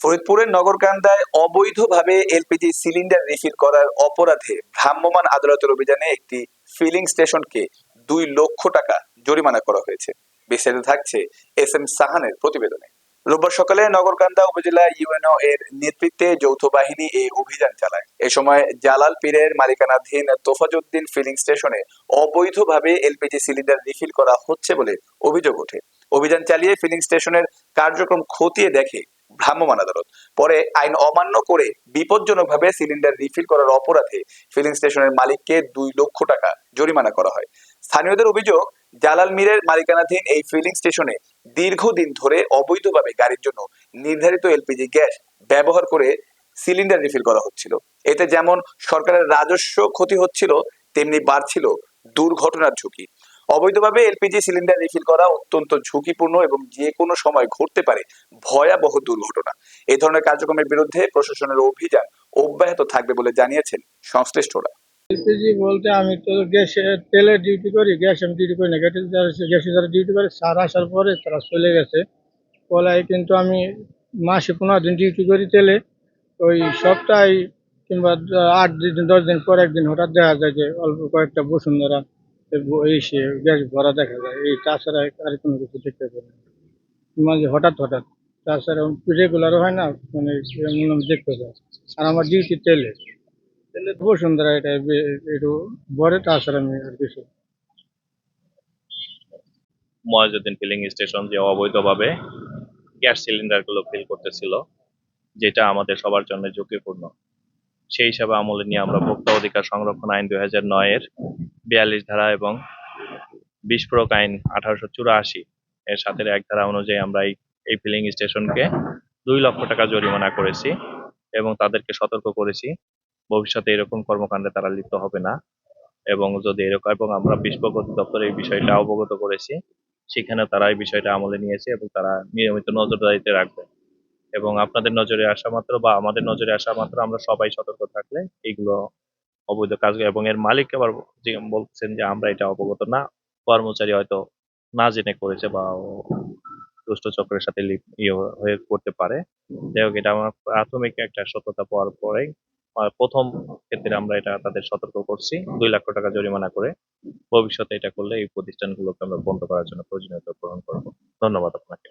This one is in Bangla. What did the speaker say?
ফরিদপুরের নগরকান্দায় অবৈধভাবে এলপিজি সিলিন্ডার রিফিল করার অপরাধে ভ্রাম্যমাণ আদালতের অভিযানে একটি ফিলিং স্টেশনকে দুই লক্ষ টাকা জরিমানা করা হয়েছে। বিস্তারিত থাকছে এস এম সাহানের প্রতিবেদনে। রোববার সকালে নগরকান্দা উপজেলা ইউএনও এর নেতৃত্বে যৌথ বাহিনী এই অভিযান চালায়। এ সময় জালাল পীরের মালিকানাধীন তোফাজউদ্দিন ফিলিং স্টেশনে অবৈধভাবে এলপিজি সিলিন্ডার রিফিল করা হচ্ছে বলে অভিযোগ ওঠে। অভিযান চালিয়ে ফিলিং স্টেশনের কার্যক্রম খতিয়ে দেখে ভ্রাম্যমাণ আদালত। পরে আইন অমান্য করে বিপজ্জনকভাবে সিলিন্ডার রিফিল করার অপরাধে ফিলিং স্টেশনের মালিককে দুই লক্ষ টাকা জরিমানা করা হয়। স্থানীয়দের অভিযোগ, জালাল মীরের মালিকানাধীন এই ফিলিং স্টেশনে দীর্ঘদিন ধরে অবৈধভাবে গাড়ির জন্য নির্ধারিত এলপিজি গ্যাস ব্যবহার করে সিলিন্ডার রিফিল করা হচ্ছিল। এতে যেমন সরকারের রাজস্ব ক্ষতি হচ্ছিল, তেমনি বাড়ছিল দুর্ঘটনার ঝুঁকি। অবৈধভাবে এলপিজি সিলিন্ডার রিফিল করা অত্যন্ত ঝুঁকিপূর্ণ এবং যে কোনো সময় ঘটতে পারে ভয়াবহ দুর্ঘটনা। এই ধরনের কার্যক্রমের বিরুদ্ধে প্রশাসনের অভিযান অব্যাহত থাকবে বলে জানিয়েছেন সংশ্লিষ্টরা। এলপিজি বলতে আমি তো গ্যাসে তেলের ডিউটি করি, গ্যাস আমি ডিউটি করি না। গ্যাসে যারা গ্যাসে ডিউটি করে স্যার আসার পরে তারা চলে গেছে। পলায় কিন্তু আমি মাসে পনেরো দিন ডিউটি করি তেলে। ওই সপ্তাহে কিংবা আট দিন, দশ দিন পর একদিন হঠাৎ দেখা যায় যে অল্প কয়েকটা বসুন্ধরা এই সে গ্যাস ভরা দেখা যায়। এই তাছাড়া আর কোনো কিছু দেখতে পাই না। মাঝে হঠাৎ হঠাৎ। তাছাড়া রেগুলারও হয় না মানে দেখতে পাই। আর আমার ডিউটি তেলে। তাহলে বসুন্ধরা এটা একটু বড় তাছাড়া আমি আর কিছু ময়জুদ্দিন ফিলিং স্টেশন যে অবৈধভাবে গ্যাস সিলিন্ডারগুলো ফিল করতেছিল, যেটা আমাদের সবার জন্য ঝুঁকিপূর্ণ। সেই হিসাবে আমলে নিয়ে আমরা ভোক্তা অধিকার সংরক্ষণ আইন দুই হাজার নয়ের বিয়াল্লিশ ধারা এবং বিস্ফোরক আইন আঠারোশো চুরাশি এর সাথে এক ধারা অনুযায়ী আমরা এই ফিলিং স্টেশনকে দুই লক্ষ টাকা জরিমানা করেছি এবং তাদেরকে সতর্ক করেছি। ভবিষ্যতে এরকম কর্মকাণ্ডে তারা লিপ্ত হবে না এবং যদি এরকম এবং আমরা বিস্ফোরক দপ্তর এই বিষয়টা অবগত করেছি। সেখানে তারা এই বিষয়টা আমলে নিয়েছে এবং তারা নিয়মিত নজরদারিতে রাখবে। এবং আপনাদের নজরে আসা মাত্র বা আমাদের নজরে আসা মাত্র আমরা সবাই সতর্ক থাকলে এইগুলো অবৈধ কাজ এবং এর মালিক আবার যে- বলছেন যে আমরা এটা অবগত না কর্মচারী হয়তো না জেনে করেছে বা দুষ্ট চক্রের সাথে ইয়ে হয়ে করতে পারে। যাই হোক এটা আমার প্রাথমিক একটা সততা পাওয়ার পরে প্রথম ক্ষেত্রে আমরা এটা তাদের সতর্ক করছি দুই লক্ষ টাকা জরিমানা করে ভবিষ্যতে এটা করলে এই প্রতিষ্ঠানগুলোকে আমরা বন্ধ করার জন্য প্রয়োজনীয়তা গ্রহণ করব। ধন্যবাদ আপনাকে।